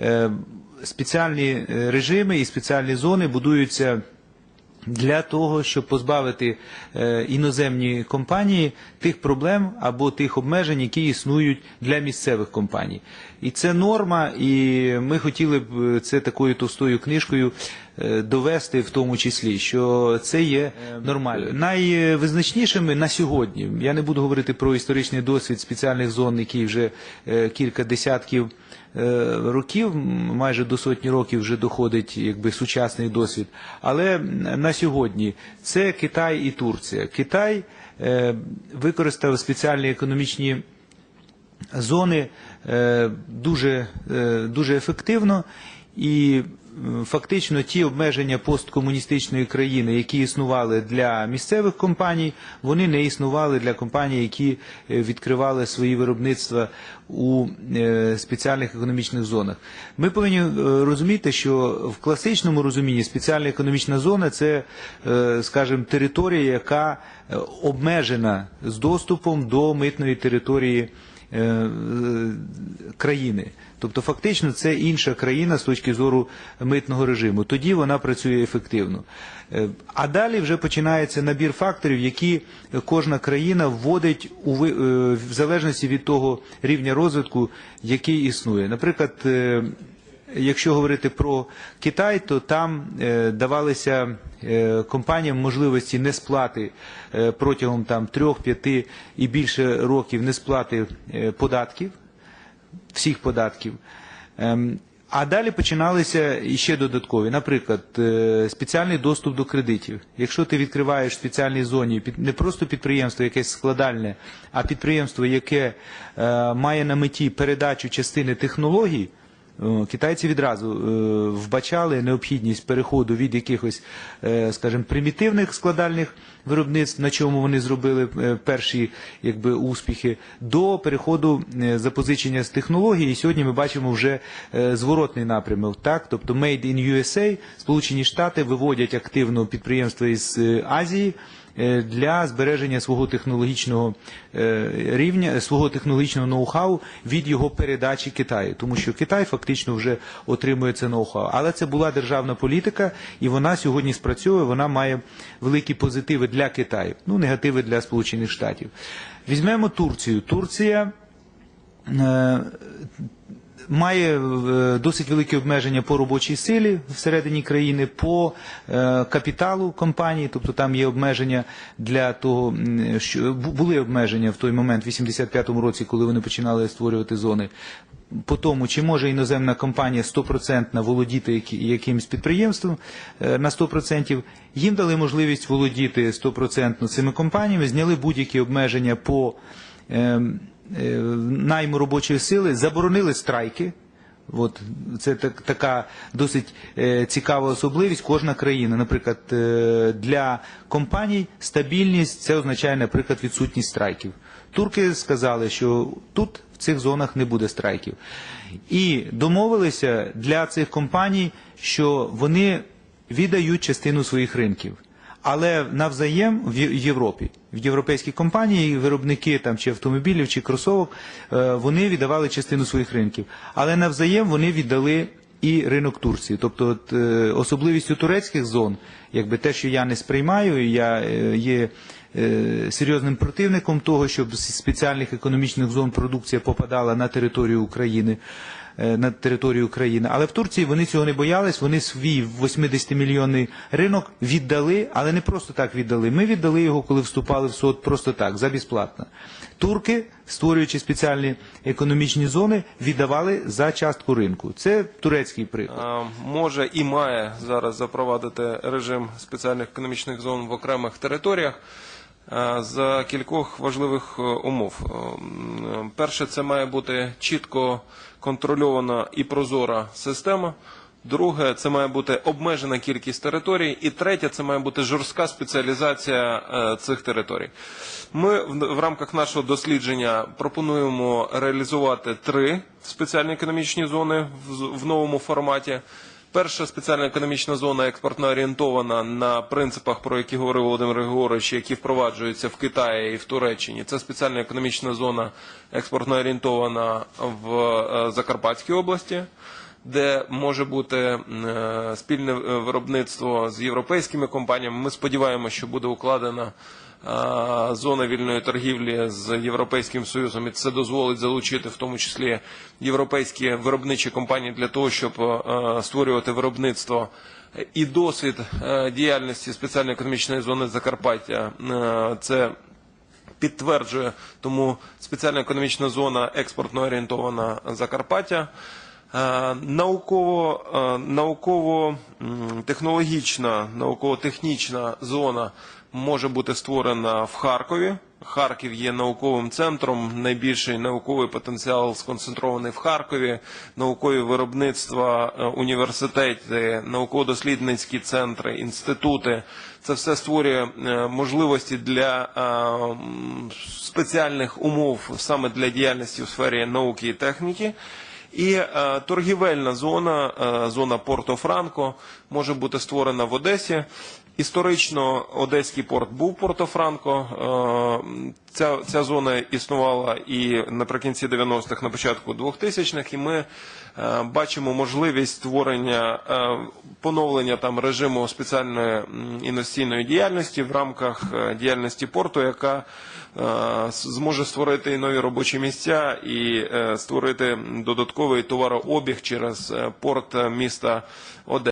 е, спеціальні е, режими і спеціальні зони будуються для того, щоб позбавити е, іноземні компанії тих проблем або тих обмежень, які існують для місцевих компаній. І це норма, і ми хотіли б це такою товстою книжкою довести в тому числі, що це є нормально. Найвизначнішими на сьогодні, я не буду говорити про історичний досвід спеціальних зон, які вже е, кілька десятків е, років, майже до сотні років вже доходить якби сучасний досвід. Але на сьогодні це Китай і Турція. Китай е, використав спеціальні економічні зони е, дуже, е, дуже ефективно і фактично ті обмеження посткомуністичної країни, які існували для місцевих компаній, вони не існували для компаній, які е, відкривали свої виробництва у е, спеціальних економічних зонах. Ми повинні е, розуміти, що в класичному розумінні спеціальна економічна зона це, скажімо, територія, яка обмежена з доступом до митної території країни. Тобто фактично це інша країна з точки зору митного режиму. Тоді вона працює ефективно. Е, А далі вже починається набір факторів, які кожна країна вводить у е, в залежності від того рівня розвитку, який існує. Наприклад, е, Якщо говорити про Китай, то там е, давалися е, компаніям можливості несплати е, протягом там трьох, п'яти і більше років несплати податків, всіх податків. Ем, а далі починалися іще додаткові. Наприклад, спеціальний доступ до кредитів. Якщо ти відкриваєш в спеціальній зоні не просто підприємство якесь складальне, а підприємство, яке має на меті передачу частини технологій, Китайці відразу е, вбачали необхідність переходу від якихось, е, скажімо, примітивних складальних виробництв, на чому вони зробили е, перші якби, успіхи, до переходу запозичення з технологій. І сьогодні ми бачимо вже зворотний напрямок. Так? Тобто Made in USA, Сполучені Штати виводять активно підприємства із Азії для збереження свого технологічного е, рівня, свого технологічного ноу-хау від його передачі Китаю, тому що Китай фактично вже отримує це ноу-хау. Але це була державна політика, і вона сьогодні спрацьовує. Вона має великі позитиви для Китаю, ну негативи для Сполучених Штатів. Візьмемо Турцію. Турція. е, Має е, досить великі обмеження по робочій силі всередині країни, по е, капіталу компанії, тобто там є обмеження для того, що бу- були обмеження в той момент, в 85-му році, коли вони починали створювати зони. По тому, чи може іноземна компанія 100% володіти якимось підприємством е, на 100%, їм дали можливість володіти 100% цими компаніями, зняли будь-які обмеження по ем, найму робочої сили, заборонили страйки. От це так, така досить е, цікава особливість. Кожна країна, наприклад, е, для компаній стабільність це означає, наприклад, відсутність страйків. Турки сказали, що тут в цих зонах не буде страйків. І домовилися для цих компаній, що вони віддають частину своїх ринків. Але навзаєм в Європі, в європейські компанії, виробники там чи автомобілів, чи кросовок, е, вони віддавали частину своїх ринків. Але навзаєм вони віддали і ринок Турції. Тобто, от, е, особливістю турецьких зон, якби те, що я не сприймаю, я е, є серйозним противником того, щоб з спеціальних економічних зон продукція попадала на територію України. Е, На територію України, але в Турції вони цього не боялись. Вони свій 80-мільйонний ринок віддали, але не просто так віддали. Ми віддали його, коли вступали в СОД просто так, за безплатно. Турки, створюючи спеціальні економічні зони, віддавали за частку ринку. Це турецький приклад. Е, може і має зараз запровадити режим спеціальних економічних зон в окремих територіях за кількох важливих е, умов. Е, Перше, це має бути чітко контрольована і прозора система. Друге, це має бути обмежена кількість територій. І третє, це має бути жорстка спеціалізація е, цих територій. Ми в рамках нашого дослідження пропонуємо реалізувати три спеціальні економічні зони в новому форматі. Перша спеціальна економічна зона експортно орієнтована на принципах, про які говорив Володимир Григорович, які впроваджуються в Китаї і в Туреччині. Це спеціальна економічна зона експортно орієнтована в е, Закарпатській області. де може бути е, спільне е, виробництво з європейськими компаніями. Ми сподіваємося, що буде укладена зона вільної торгівлі з Європейським Союзом, і це дозволить залучити в тому числі європейські виробничі компанії для того, щоб е, створювати виробництво і досвід е, діяльності спеціальної економічної зони Закарпаття. е, Це підтверджує, тому спеціальна економічна зона експортно орієнтована Закарпаття. Е, Науково, е, науково м, технологічна, науково-технічна зона може бути створена в Харкові. Харків є науковим центром, найбільший науковий потенціал сконцентрований в Харкові, наукові виробництва, е, університети, науково-дослідницькі центри, інститути. Це все створює можливості для спеціальних умов саме для діяльності у сфері науки і техніки. І е, торгівельна зона, е, зона Порто-Франко, може бути створена в Одесі. Історично Одеський порт був Порто-Франко. Е, ця, ця зона існувала і наприкінці 90-х, на початку 2000-х, і ми е, бачимо можливість створення е, поновлення там режиму спеціальної інвестиційної діяльності в рамках діяльності порту, яка зможе створити нові робочі місця і створити додатковий товарообіг через порт міста Одеса.